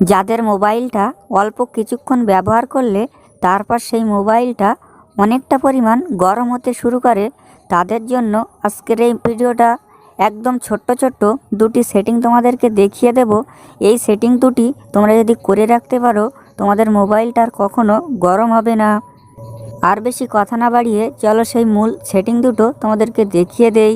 যাদের মোবাইলটা অল্প কিছুক্ষণ ব্যবহার করলে তারপর সেই মোবাইলটা অনেকটা পরিমাণ গরম হতে শুরু করে, তাদের জন্য আজকের এই ভিডিওটা একদম ছোট্ট ছোট্ট দুটি সেটিং তোমাদেরকে দেখিয়ে দেব। এই সেটিং দুটি তোমরা যদি করে রাখতে পারো, তোমাদের মোবাইলটার কখনো গরম হবে না। আর বেশি কথা না বাড়িয়ে চলো সেই মূল সেটিং দুটো তোমাদেরকে দেখিয়ে দেই।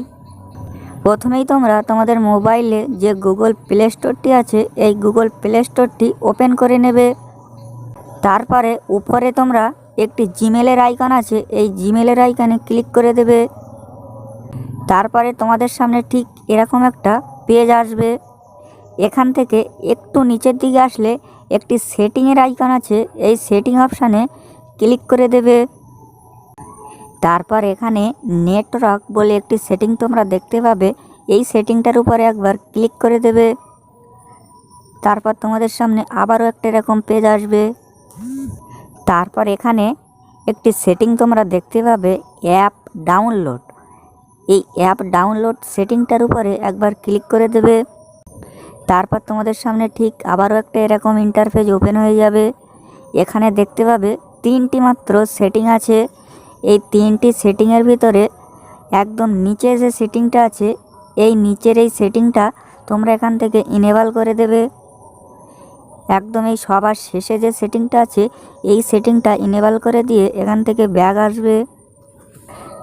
প্রথমেই তোমরা তোমাদের মোবাইলে যে গুগল প্লে স্টোরটি আছে, এই গুগল প্লে স্টোরটি ওপেন করে নেবে। তারপরে উপরে তোমরা একটি জিমেলের আইকন আছে, এই জিমেলের আইকনে ক্লিক করে দেবে। তারপরে তোমাদের সামনে ঠিক এরকম একটা পেজ আসবে। এখান থেকে একটু নিচের দিকে আসলে একটি সেটিংয়ের আইকন আছে, এই সেটিং অপশানে ক্লিক করে দেবে। তারপর এখানে নেটওয়ার্ক বলে একটি সেটিং তোমরা দেখতে পাবে। এই সেটিংটার উপরে একবার ক্লিক করে দেবে। তারপর তোমাদের সামনে আবারও একটা এরকম পেজ আসবে। তারপর এখানে একটি সেটিং তোমরা দেখতে পাবে, অ্যাপ ডাউনলোড। এই অ্যাপ ডাউনলোড সেটিংটার উপরে একবার ক্লিক করে দেবে। তারপর তোমাদের সামনে ঠিক আবারও একটা এরকম ইন্টারফেস ওপেন হয়ে যাবে। এখানে দেখতে পাবে তিনটি মাত্র সেটিং আছে। এই তিনটি সেটিংয়ের ভিতরে একদম নিচে যে সেটিংটা আছে, এই নিচের এই সেটিংটা তোমরা এখান থেকে ইনেবল করে দেবে। একদম এই সবার শেষে যে সেটিংটা আছে, এই সেটিংটা ইনেবল করে দিয়ে এখান থেকে ব্যাগ আসবে।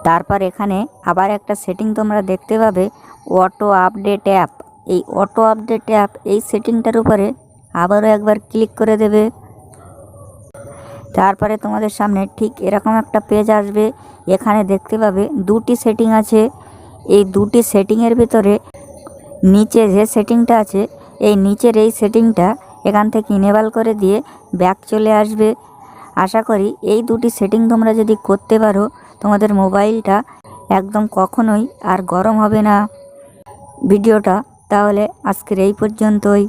তারপর এখানে আবার একটা সেটিং তোমরা দেখতে পাবে অটো আপডেট অ্যাপ এই অটো আপডেট অ্যাপ এই সেটিংটার উপরে আবারও একবার ক্লিক করে দেবে। তারপরে তোমাদের সামনে ঠিক এরকম একটা পেজ আসবে। এখানে দেখতে পাবে দুটি সেটিং আছে। এই দুটি সেটিংয়ের ভিতরে নিচে যে সেটিংটা আছে, এই নিচের এই সেটিংটা এখান থেকে ইনেবল করে দিয়ে ব্যাক চলে আসবে। আশা করি এই দুটি সেটিং তোমরা যদি করতে পারো, তোমাদের মোবাইলটা একদম কখনোই আর গরম হবে না। ভিডিওটা তাহলে আজকের এই পর্যন্তই।